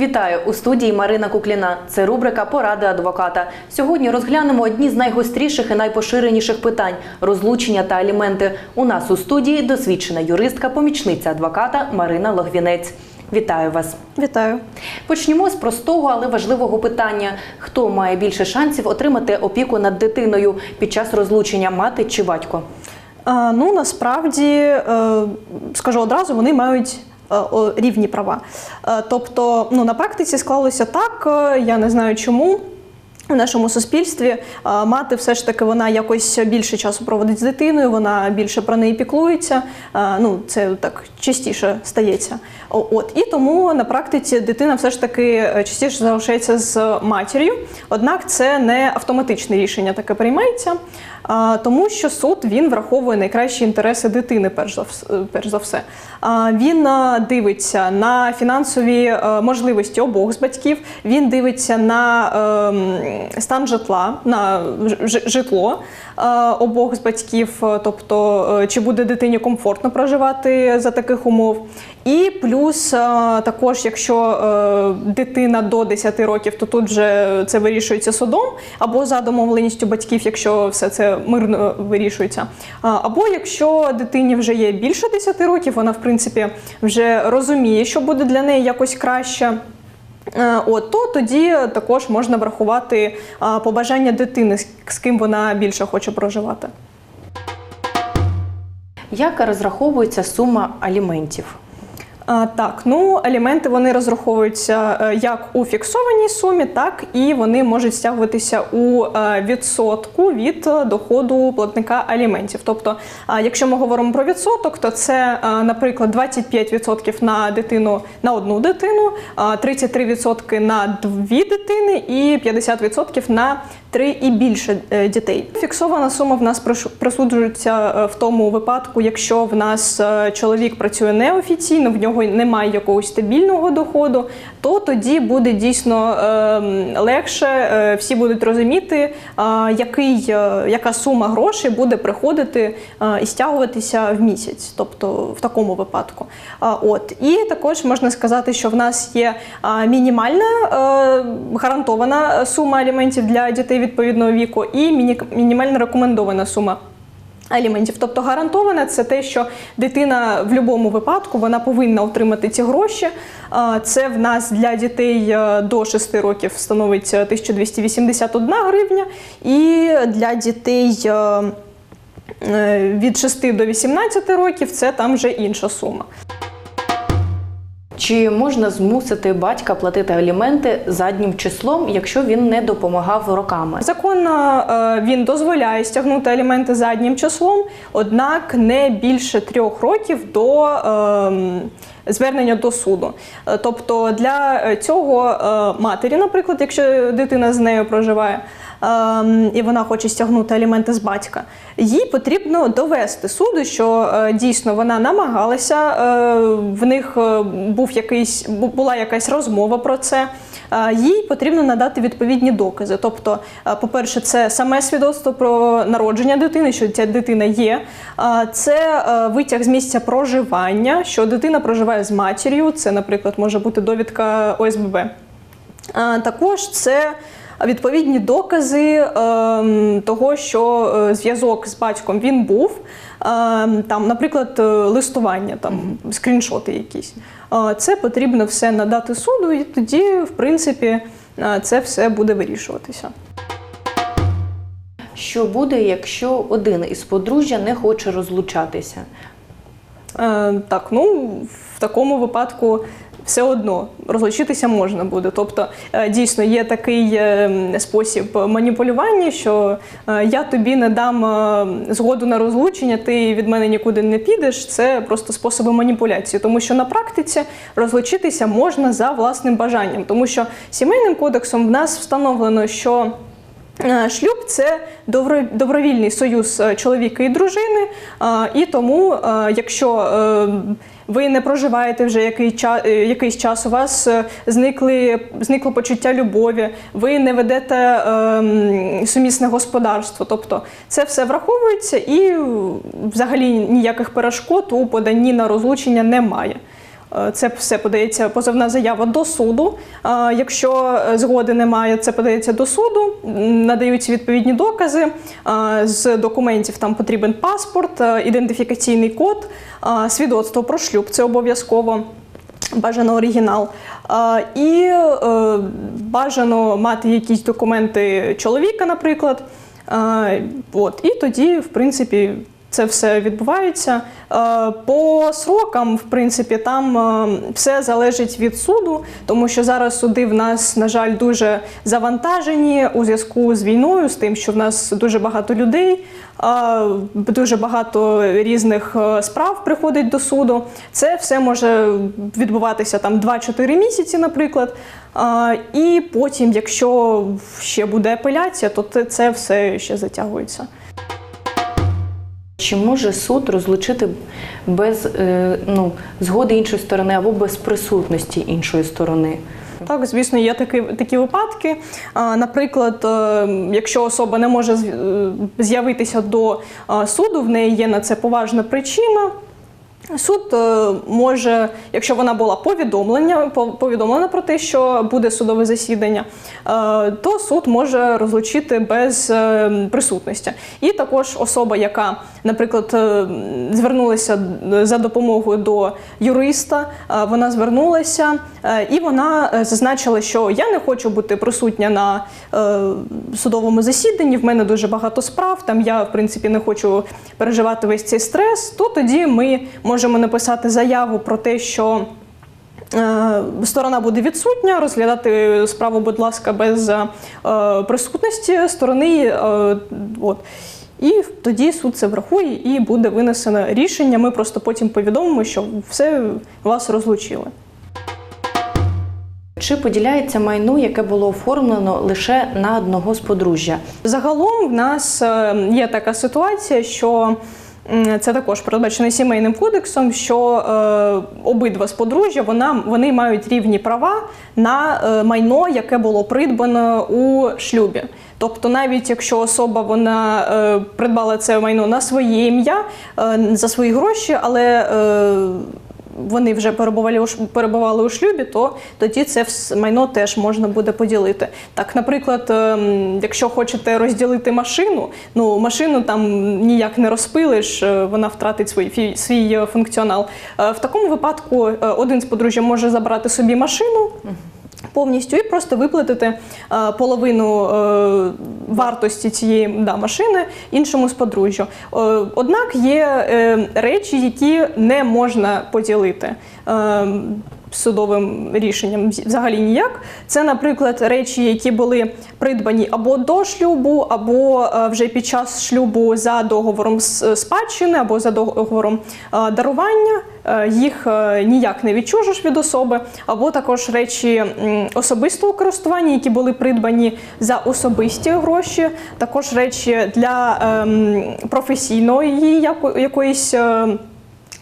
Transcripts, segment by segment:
Вітаю у студії Марина Кукліна. Це рубрика Поради адвоката. Сьогодні розглянемо одні з найгостріших і найпоширеніших питань розлучення та аліменти. У нас у студії досвідчена юристка, помічниця адвоката Марина Логвінець. Вітаю вас. Вітаю. Почнімо з простого, але важливого питання: хто має більше шансів отримати опіку над дитиною під час розлучення мати чи батько? Ну насправді е, скажу одразу, вони мають. Е, Рівні права. Е, Тобто, ну на практиці склалося так, е, я не знаю чому. У нашому суспільстві е, мати все ж таки вона якось більше часу проводить з дитиною, вона більше про неї піклується. Е, Ну, це так частіше стається. От і тому на практиці дитина все ж таки е, частіше залишається з матір'ю. Однак це не автоматичне рішення таке приймається, тому що суд він враховує найкращі інтереси дитини, перш за все. Він дивиться на фінансові можливості обох з батьків. Він дивиться на ем, стан житла, на житло е, обох з батьків, е, тобто е, чи буде дитині комфортно проживати за таких умов. І плюс також, якщо дитина до 10 років, то тут вже це вирішується судом, або за домовленістю батьків, якщо все це мирно вирішується. Або якщо дитині вже є більше 10 років, вона в принципі вже розуміє, що буде для неї якось краще. Е, От то тоді також можна врахувати побажання дитини, з ким вона більше хоче проживати. Як розраховується сума аліментів? Так, ну аліменти вони розраховуються е, як у фіксованій сумі, так і вони можуть стягуватися у е, відсотку від е, доходу платника аліментів. Тобто, якщо ми говоримо про відсоток, то це, наприклад, 25% на дитину на одну дитину, 33% на дві дитини і 50% на три і більше е, дітей. Фіксована сума в нас присуджується е, в тому випадку, якщо в нас е, чоловік працює неофіційно, в нього немає якогось стабільного доходу, то тоді буде дійсно е, легше, всі будуть розуміти, який, яка сума грошей буде приходити і стягуватися в місяць, тобто в такому випадку. От і також можна сказати, що в нас є мінімальна гарантована сума аліментів для дітей відповідного віку, і мінімальна рекомендована сума. Аліментів, тобто гарантоване це те, що дитина в будь-якому випадку вона повинна отримати ці гроші. Це в нас для дітей е, до 6 років становить е, 1281 гривня, і для дітей е, е, від 6 до 18 років це там вже інша сума. Чи можна змусити батька платити аліменти заднім числом, якщо він не допомагав роками? Законно е, він дозволяє стягнути аліменти заднім числом, однак не більше трьох років до ем, звернення до суду. Е, Тобто для е, цього е, матері, наприклад, якщо дитина з нею проживає. ем, І вона хоче стягнути аліменти з батька. Їй потрібно довести суду, що дійсно вона намагалася, в них був якийсь була якась розмова про це. Їй потрібно надати відповідні докази. Тобто, по-перше, це саме свідоцтво про народження дитини, що ця дитина є. Це витяг з місця проживання, що дитина проживає з матір'ю. Це, наприклад, може бути довідка ОСББ. Також це відповідні докази ем, того, що е, зв'язок з батьком він був. Ем, Там, наприклад, е, листування, там скріншоти якісь. Це потрібно все надати суду, і тоді, в принципі, е, це все буде вирішуватися. Що буде, якщо один із подружжя не хоче розлучатися? Е, Так, ну в такому випадку все одно розлучитися можна буде. Тобто, е, дійсно є такий е, спосіб маніпулювання, що е, я тобі не дам згоду на розлучення, ти від мене нікуди не підеш. Це просто способи маніпуляції, тому що на практиці розлучитися можна за власним бажанням, тому що сімейним кодексом в нас встановлено, що Шлюб це добро- добровільний союз е, чоловіка і дружини, е, і тому, е, якщо е, ви не проживаєте вже який ча- е, якийсь час, у вас е, зникли, зникло почуття любові, ви не ведете е, сумісне господарство. Тобто це все враховується і е, взагалі ніяких перешкод у поданні на розлучення немає. Е, Це все подається позовна заява до суду. Е, Якщо е, згоди немає, це подається до суду, надаються відповідні докази. З документів там потрібен паспорт, ідентифікаційний код, свідоцтво про шлюб це обов'язково. Бажано оригінал. І бажано мати якісь документи чоловіка, наприклад. От, і тоді, в принципі, це все відбувається. Е, По срокам, в принципі, там е, все залежить від суду, тому що зараз суди в нас, на жаль, дуже завантажені у зв'язку з війною, з тим, що в нас дуже багато людей, е, дуже багато різних справ приходить до суду. Це все може відбуватися там 2-4 місяці, наприклад. І потім, якщо ще буде апеляція, то це все ще затягується. Чи може суд розлучити без е, ну, згоди іншої сторони або без присутності іншої сторони? Так, звісно, є такі, такі випадки. Наприклад, е, якщо особа не може е, з'явитися до суду, в неї є на це поважна причина. Суд е, може, якщо вона була повідомлення, по- повідомлена про те, що буде судове засідання, е, то суд може розлучити без е, присутності. І також особа, яка, наприклад, звернулася за допомогою до юриста, вона звернулася і вона зазначила, що я не хочу бути присутня на судовому засіданні. В мене дуже багато справ. Там я, в принципі, не хочу переживати весь цей стрес. То тоді ми можемо написати заяву про те, що. е, Сторона буде відсутня, розглядати справу, будь ласка, без е, присутності сторони. е, От. І тоді суд це врахує і буде винесено рішення. Ми просто потім повідомимо, що все вас розлучили. Чи поділяється майно, яке було оформлено лише на одного з подружжя? Загалом в нас є така ситуація, що це також передбачено сімейним кодексом, що е, обидва з подружжя вона, вони мають рівні права на е, майно, яке було придбано у шлюбі. Тобто, навіть якщо особа вона е, придбала це майно на своє ім'я е, за свої гроші, але е, вони вже перебували у перебували у шлюбі, то тоді це майно теж можна буде поділити. Так, наприклад, ем, якщо хочете розділити машину, ну машину там ніяк не розпилиш, е, вона втратить свій, свій е, функціонал. Е, В такому випадку один з подружжя може забрати собі машину. Повністю і просто виплатити е, половину е, вартості цієї да, машини іншому з подружжя. Е, однак є речі, які не можна поділити. Е, Судовим рішенням взагалі ніяк. Це, наприклад, речі, які були придбані або до шлюбу, або е, вже під час шлюбу за договором спадщини, або за договором е, дарування. Е, Їх е, ніяк не відчужиш від особи, або також речі особистого користування, які були придбані за особисті гроші, також речі для ем, професійної якоїсь.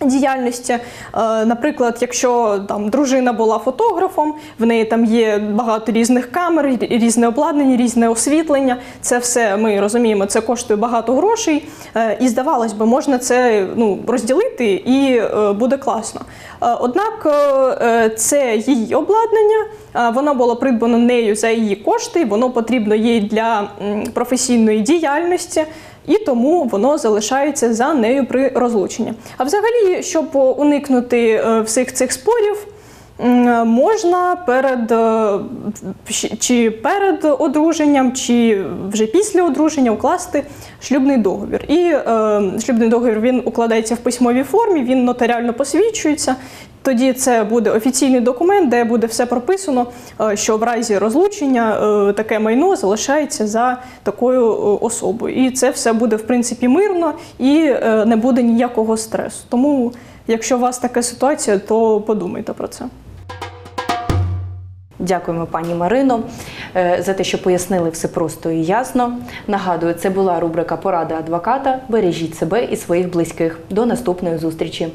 Діяльності, Е, наприклад, якщо там дружина була фотографом, в неї там є багато різних камер, різне обладнання, різне освітлення. Це все ми розуміємо, це коштує багато грошей. Е, І здавалось би, можна це ну, розділити і е, буде класно. Однак це її обладнання, воно було придбано нею за її кошти, воно потрібно їй для професійної діяльності і тому воно залишається за нею при розлученні. А взагалі, щоб уникнути е, всіх цих спорів. Можна перед е, чи перед одруженням, чи вже після одруження укласти шлюбний договір. І е, шлюбний договір він укладається в письмовій формі, він нотаріально посвідчується. Тоді це буде офіційний документ, де буде все прописано, е, що в разі розлучення е, таке майно залишається за такою е, особою. І це все буде в принципі мирно і не буде ніякого стресу. Тому, якщо у вас така ситуація, то подумайте про це. Дякуємо, пані Марино, за те, що пояснили все просто і ясно. Нагадую, це була рубрика Поради адвоката. Бережіть себе і своїх близьких. До наступної зустрічі.